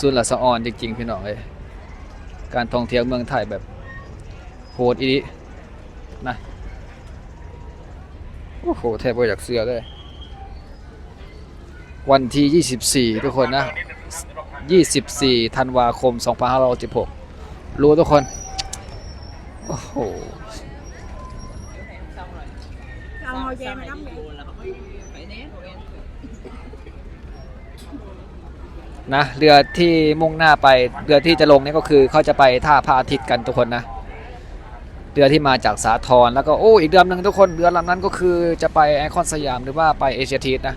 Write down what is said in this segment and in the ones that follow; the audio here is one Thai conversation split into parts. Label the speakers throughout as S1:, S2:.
S1: สุดละสะออนจริงๆพี่น้องเอ้ยการท่องเที่ยวเมืองไทยแบบโหดอีหลีนะโอ้โหแทบบ่อยากเสือเลย วันที่ 24 ทุกคนนะ 24ธันวาคม 2516รู้ทุกคน โอ้โห
S2: เอา hồi về mà đóng vậy
S1: นะเรือที่มุ่งหน้าไปเรือที่จะลงนี่ก็คือเขาจะไปท่าพระอาทิตย์กันทุกคนนะเรือที่มาจากสาทรแล้วก็โอ้อีกเรือหนึ่งทุกคนเรือลำนั้นก็คือจะไปไอคอนสยามหรือว่าไปเอเชียทีสนะ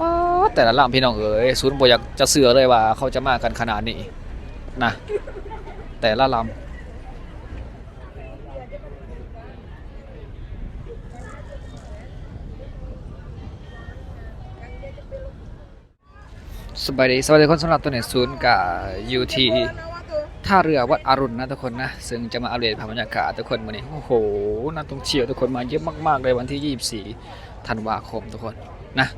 S1: ป๊าแต่ละลำพี่น้องเอ๋ยศูนย์บอยากจะเสือเลยว่าเขาจะมากันขนาดนี้นะแต่ละลำ สบายดีสวัสดีคนสำหรับตัวเน็ตศูนย์กับยูทีท่าเรือวัดอรุณนะทุกคนนะ ซึ่งจะมาอัปเดตภาพบรรยากาศทุกคนวันนี้โอ้โหนักท่องเที่ยวทุกคนมาเยอะมากๆเลยวันที่ 24 ธันวาคมทุกคนนะ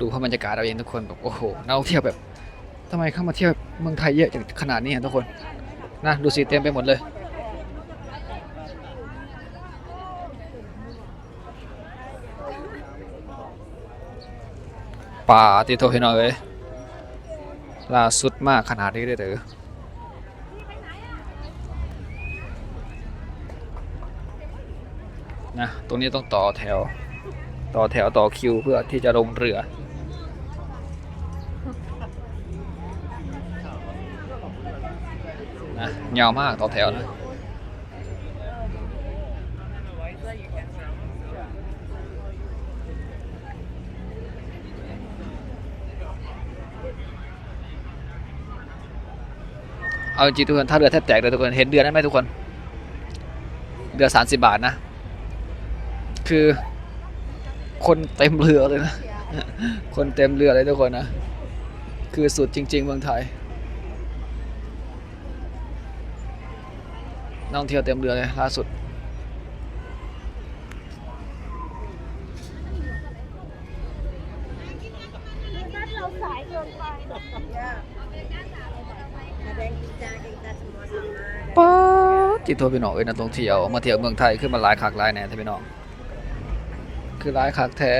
S1: ดูภาพบรรยากาศเราเองทุกคนแบบโอ้โหนักท่องเที่ยวแบบทำไมเข้ามาเที่ยวเมืองไทยเยอะจังขนาดนี้อะทุกคนนะดูสิเต็มไปหมดเลยป่าที่โทรให้หน่อยเว้ย ล่าสุดมากขนาดนี้เลยเด้อนะตรงนี้ต้องต่อแถว ต่อแถวต่อคิวเพื่อที่จะลงเรือ นะยาวมากต่อแถวนะ เอาจริงๆทุกคนถ้าเรือแทบแตกเลยทุกคนเห็นเรือนั้นไหมทุกคนเรือสามสิบาทนะ คือคนเต็มเรือเลยนะ คนเต็มเรือเลยทุกคนนะ คือสุดจริง ๆ เมืองไทยนักท่องเที่ยวเต็มเรือเลยล่าสุด
S2: เราสายเกินไป
S1: ป๊าดที่ทัวพี่น้องเอ้ยนักท่องเที่ยวมาเที่ยวเมืองไทยขึ้นมาหลายคักหลายแน่ท่านพี่น้องคือหลายคักแท้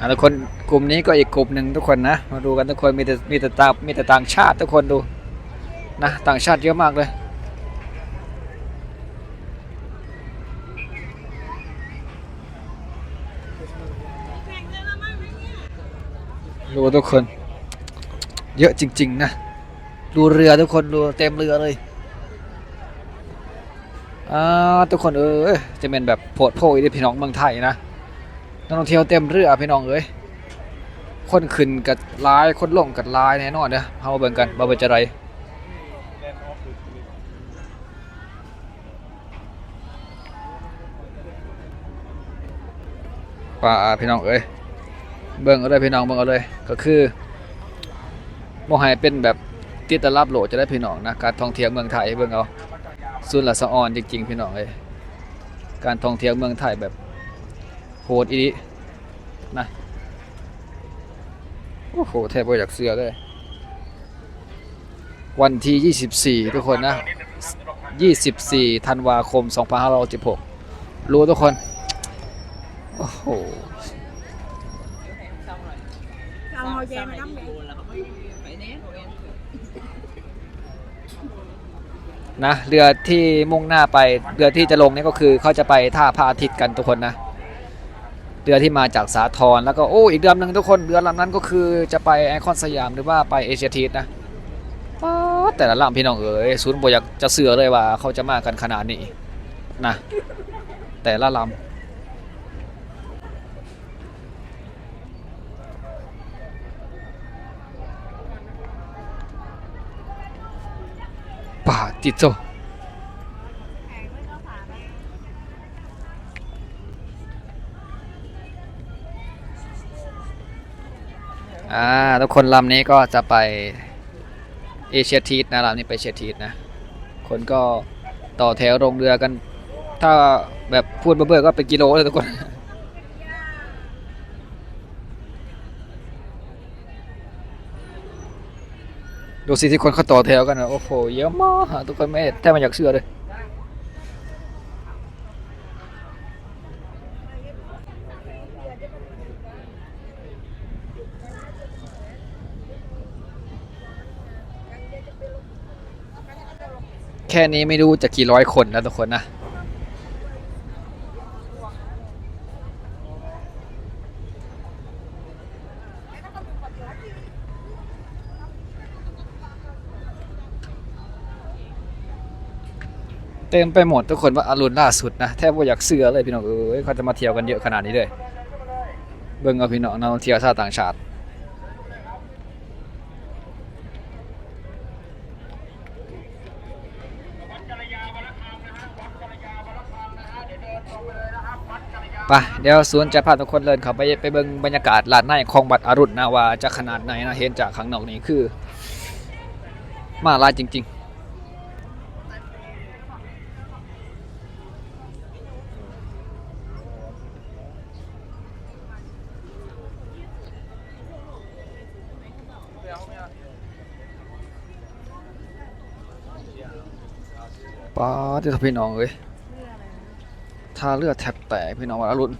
S1: อะทุกคนกลุ่มนี้ก็อีกกลุ่มหนึ่งทุกคนนะ มาดูกันทุกคนมีแต่มีแต่ตามีแต่ต่างชาติทุกคนดูนะต่างชาติเยอะมากเลย ดูทุกคน เยอะจริง ๆ นะ ดูเรือทุกคนดูเต็มเรือเลยอ่าทุกคนเอ้ยจะเป็นแบบโพดโพยที่พี่น้องเมืองไทยนะนักท่องเที่ยวเต็มเรือพี่น้องเอ้ยคนขึ้นกับลายคนลงกับลายแน่นอนเด้อเฮาเบิ่งกันบ่าเป็นจะไรป่าพี่น้องเอ้ย เบิ่งเอาเลยพี่น้องเบิ่งเอาเลยก็คือบ่ให้เป็นแบบติดตลับโหลดจะได้พี่น้องนะการท่องเที่ยวเมืองไทยเบิ่งเอาสุดละสะออนจริง ๆ พี่น้องเอ้ยการท่องเที่ยวเมืองไทยแบบโหดอีหลีนะโอ้โหแทบบ่อยากเสือเลยวันที่ 24 ทุกคนนะ 24 ธันวาคม 2516รู้ทุกคน โอ้โห
S2: เอา hồi về mà đóng vậy
S1: นะเรือที่มุ่งหน้าไปเรือที่จะลงนี่ก็คือเขาจะไปท่าพระอาทิตย์กันทุกคนนะเรือที่มาจากสาทรแล้วก็โอ้อีกเรือหนึ่งทุกคนเรือลำนั้นก็คือจะไปไอคอนสยามหรือว่าไปเอเชียทีสนะป๊าดแต่ละลำพี่น้องเอ๋ยศูนย์บอยากจะเสือเลยว่าเขาจะมากันขนาดนี้นะแต่ละลำ ป่าติดโซอ่าทุกคนลำนี้ก็จะไปเอเชียทีสนะลำนี้ไปเอเชียทีสนะ คนก็ต่อแถวลงเรือกัน ถ้าแบบพูดเบื่อๆก็เป็นกิโลเลยทุกคน ดูสิที่คนเขาต่อแถวกันนะโอ้โหเยอะมากทุกคนไม่แทบไม่อยากเชื่อเลยแค่นี้ไม่รู้จะกี่ร้อยคนแล้วทุกคนนะ เต็มไปหมดทุกคนว่าอารุณล่าสุดนะแทบว่าอยากเสือเลยพี่น้องเอ้ยเขาจะมาเที่ยวกันเยอะขนาดนี้เลยเบิ่งเอาพี่น้องนักท่องเที่ยวชาวต่างชาติไปเดี๋ยวสวนจะพาทุกคนเดินเข้าไปไปเบิ่งบรรยากาศลานในของบัดอรุณนะว่าจะขนาดไหนนะเห็นจากข้างนอกนี่คือ มาลายจริง ๆ ป้าที่พี่น้องเลยท่าเลือดแทบแตกพี่น้องวัดอรุณ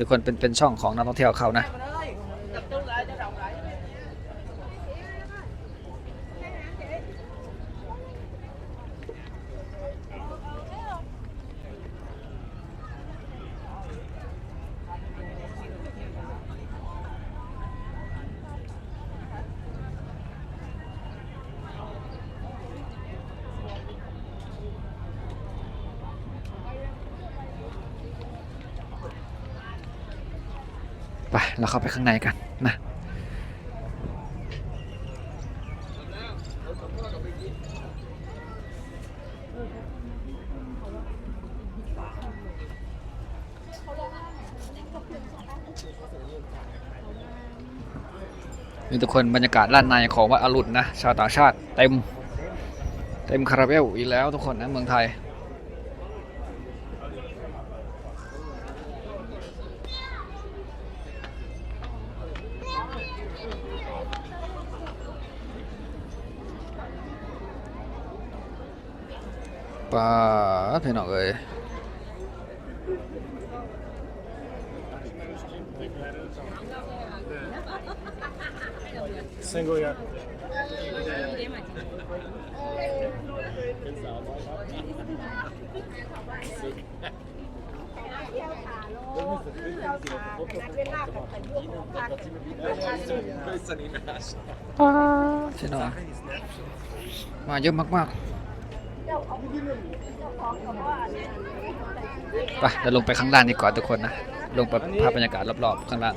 S1: ทุกคนเป็นเป็นช่องของนักท่องเที่ยวเขานะ ไปเราเข้าไปข้างในกันมานี่ทุกคนบรรยากาศด้านในของวัดอรุณนะ ชาวต่างชาติเต็ม เต็มคาราเบลอีกแล้วทุกคนนะเมืองไทย ป้าดพี่น้องเอ้ย
S3: Single yeah.
S1: พี่ ไปเดี๋ยวลงไปข้างล่างดีกว่าทุกคนนะ ลงไปภาพบรรยากาศรอบๆข้างล่าง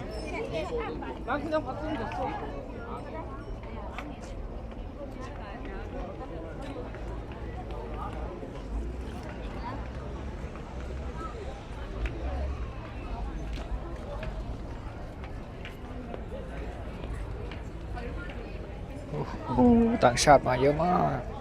S1: ต่างชาติมาเยอะมาก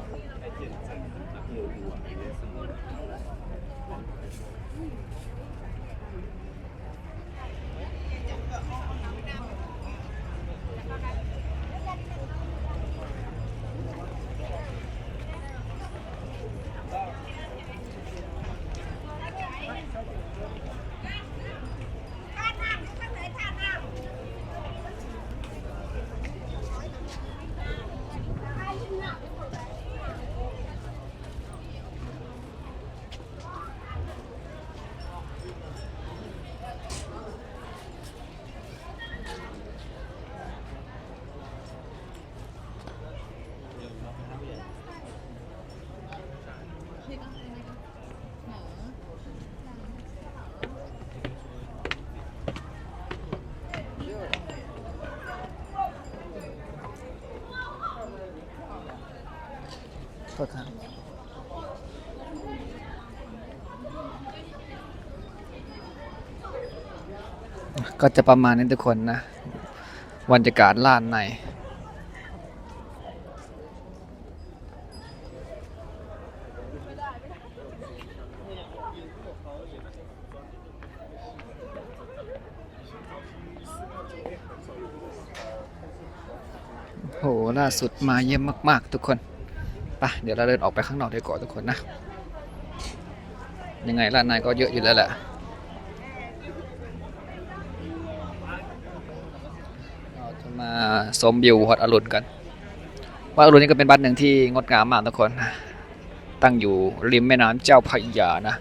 S1: โทษครับก็จะประมาณนี้ทุกคนนะวันจักรล้านในโหล่าสุดมาเยี่ยมมาก ๆ ทุกคน ปะเดี๋ยวเราเดินออกไปข้างนอกดีกว่าทุกคนนะ ยังไงร้านนายก็เยอะอยู่แล้วแหละเราจะมาชมวิววัดอรุณกันวัดอรุณนี่ก็เป็นบ้านหนึ่งที่งดงามมากทุกคน ตั้งอยู่ริมแม่น้ำเจ้าพระยานะ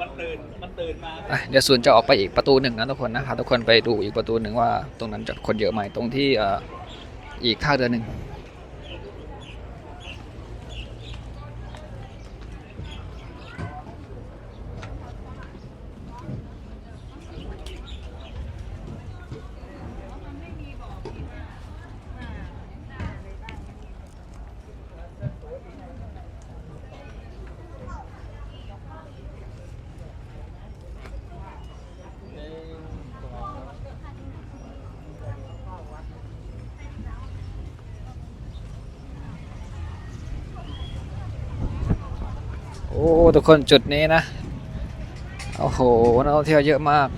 S3: มันตื่นมันตื่นมา
S1: อะเดี๋ยวส่วนจะออกไปอีกประตูหนึ่งนะทุกคนนะพาทุกคนไปดูอีกประตูหนึ่งว่าตรงนั้นจะคนเยอะไหมตรงที่เอ่ออีกท่าเรือหนึ่ง โอ้ทุกคนจุดนี้นะ โอ้โหนักท่องเที่ยวเยอะมาก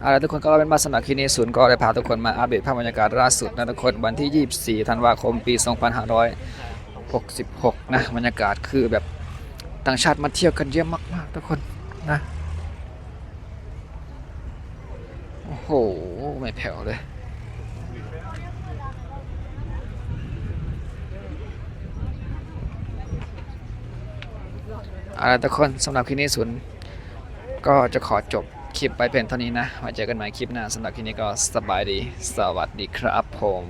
S1: เอาละทุกคนก็เป็นมาสำหรับคลิปนี้ศูนย์ก็ได้พาทุกคนมาอัปเดตภาพบรรยากาศล่าสุดนะทุกคนวันที่ 24 ธันวาคม ปี 66 นะบรรยากาศคือแบบต่างชาติมาเที่ยวกันเยอะมาก ๆ ทุกคนนะ โอ้โห ไม่แผ่วเลย เอาละทุกคนสำหรับคลิปนี้ศูนย์ก็จะขอจบคลิปไปเป็นเท่านี้นะไว้เจอกันใหม่คลิปหน้าสำหรับคลิปนี้ก็สบายดี สวัสดีครับผม